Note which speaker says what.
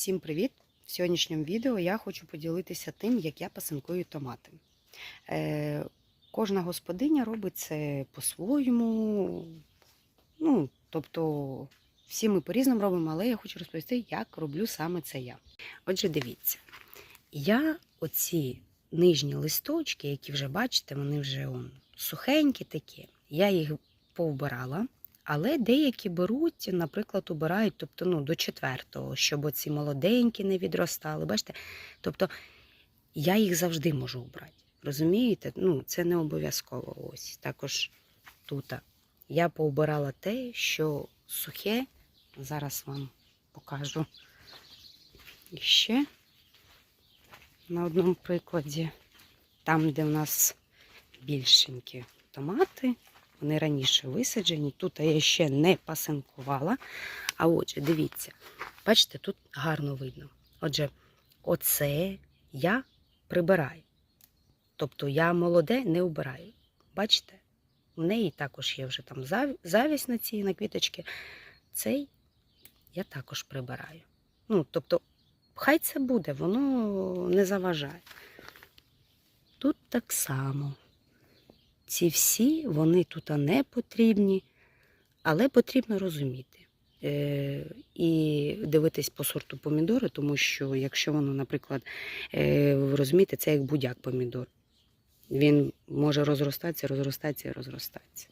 Speaker 1: Всім привіт! В сьогоднішньому відео я хочу поділитися тим, як я пасинкую томати. Е, кожна господиня робить це по-своєму. Ну, тобто, всі ми по-різному робимо, але я хочу розповісти, як роблю саме це я. Отже, дивіться, я оці нижні листочки, які вже бачите, вони вже он, сухенькі такі, я їх повбирала. Але деякі беруть, наприклад, убирають тобто, ну, до четвертого, щоб оці молоденькі не відростали. Бачите? Тобто я їх завжди можу убрати. Розумієте? Ну, це не обов'язково. Ось також тут. Я поубирала те, що сухе. Зараз вам покажу І ще на одному прикладі. Там, де в нас більшенькі томати. Вони раніше висаджені. Тут я ще не пасинкувала. А отже, дивіться, бачите, тут гарно видно. Отже, оце я прибираю. Тобто я молоде не вбираю. Бачите? В неї також є вже там завість на цій на квіточки. Цей я також прибираю. Ну, тобто, хай це буде, воно не заважає. Тут так само. Ці всі, вони тут не потрібні, але потрібно розуміти. Е, і дивитись по сорту помідори, тому що якщо воно, наприклад, е, ви розумієте, це як будяк помідор. Він може розростатися, розростатися і розростатися.